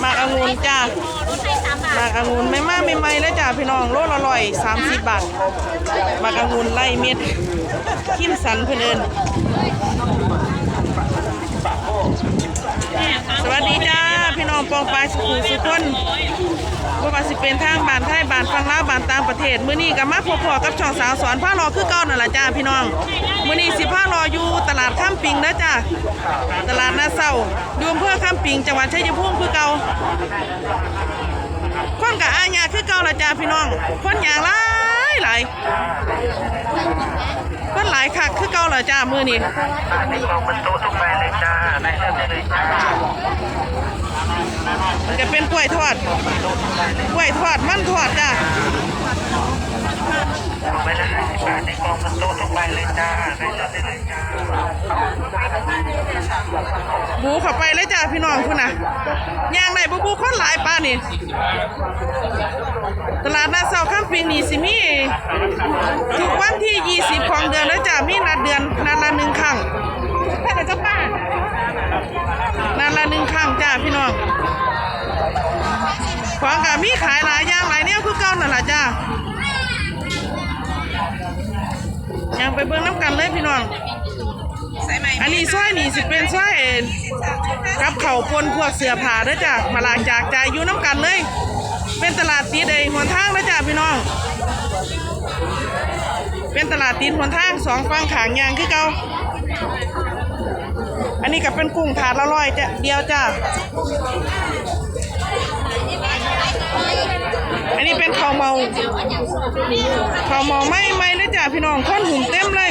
หมากองุ่นจ้ารถไฟสามบาทหมากองุ่นไม่มากไม่ไม่แล้วจ้าพี่น้องโลละร้อยสามสิบบาทหมากองุ่นไล่เม็ดขิมสันเพื่นเอินสวัสดีจ้าพี่น้อง ปองปลายสุขุสุขคนบ่ว่าสิเป็นทางบ้านไทยบ้านฟังลาวบ้านต่างประเทศมื้อนี้ก็มาพบพอกับช่องสาวสอนผ้ารอคือเก่านั่นล่ะจ้าพี่น้องมื้อนี้สิผ้ารออยู่ตลาดข้ามปิงนะจ้าตลาดนาเศร้าอยู่อำเภอข้ามปิงจังหวัดชัยภูมิคือเก่าคนกับอาญาคือเก่าละจ้าพี่น้อง คนอย่างหลายหลายคนหลายคักคือเก่าละจ้ามือนี่ในกองบรรทุกทุกใบเลยจ้าได้เลือกได้เลยจ้ามันจะเป็นกล้วยทอดกล้วยทอดมันทอดจ้าใบละห้าสิบบาทในกองบรรทุกทุกใบเลยจ้าได้เลือก บูเข้าไปเลยจ้าพี่น้องคุณนะย่างไหนบูบูคนหลายป้านนี่ ตลาดนาเซาข้ามปิงนี่สิมีทุกวันที่ 20 ของเดือนแล้วจ้ามีนัดเดือนนัดละหนึ่งครั้งแค่ไหนจ้าป้านัดละหนึ่งครั้งจ้าพี่น้องของกับมีขายหลายอย่างหลายแนวคือเก่านั่นแหละจ้ายังไปเบิ่งน้ำกันเลยพี่น้อง อันนี้ซอยนี่สิเป็นซอยเอ็นกับเขาวปนพวกเสื้อผ้าเด้อจ้ะมาลางจากใจายอยู่น้ำกันเลย เป็นตลาดตีดเองหนทางนะจ้ะพี่น้อง เป็นตลาดตีนหนทางสองฝั่งขางยางคือเก่าอันนี้ก็เป็นกุ้งถาดละร้อยจ้ะเดียวจ้ะอันนี้เป็นข้าวเมาข้าวเมาไม่ไม่เลยจ้ะพี่น้องคนหุ่มเต็มเลย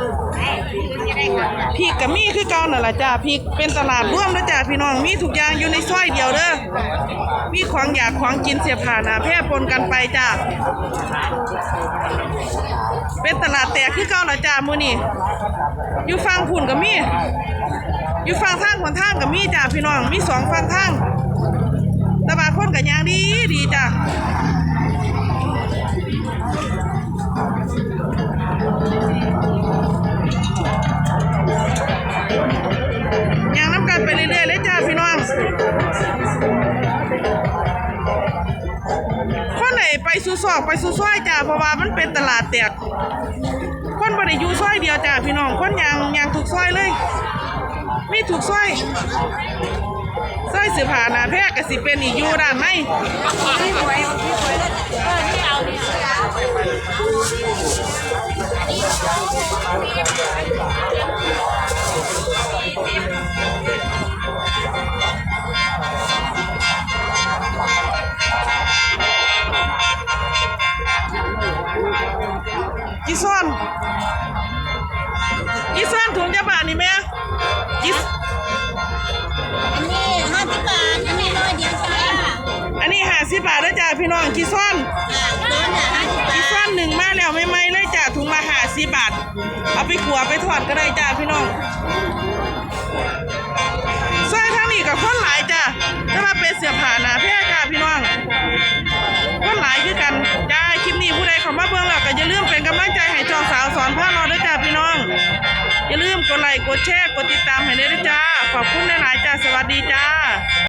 พริกกับมีคือเก่านั่นแหละจ้าพริกเป็นตลาดร่วมแล้วจ้าพี่น้องมีทุกอย่างอยู่ในซอยเดียวเด้อมีของอยากของกินเสียผ่านนาแพร่ปนกันไปจ้าเป็นตลาดแตกคือเก่าและจ้ามื้อนี้อยู่ฝั่งพุ่นกับมีอยู่ฝั่งทางคนทางกับมีจ้าพี่น้องมีสองฝั่งทางตะบาคนกับยางดีดีจ้า ไหนไปสู่ซอกไปสู่ซอยจ้าเพราะว่ามันเป็นตลาดแตกคนบ่ได้อยู่ซอยเดียวจ้าพี่น้องคนยางยางถูกซอยเลยมีถูกซอยซอยสือผ่านาแพรกก็สิเป็นอีกอยู่ด้านใน กี่ซ่อนกี่ซ่อนถุงจะบาทนี่แม่กี่อันนี้ห้าสิบบาท อันนี้ร้อยเดียวจ้าอันนี้ห้าสิบบาทแล้วจ้าพี่น้องกี่ซ่อนอ่าโดนอะห้าสิบบากี่ทซ่อนหนึ่งมาแล้วไม่ไม่เลยจ้าถุงละห้าสิบบาท เอาไปขัวไปทอดก็ได้จ้าพี่น้อง ดแชร์ กดติดตามให้ด้วยนะจ้า ขอบคุณหลายๆจ้า สวัสดีจ้า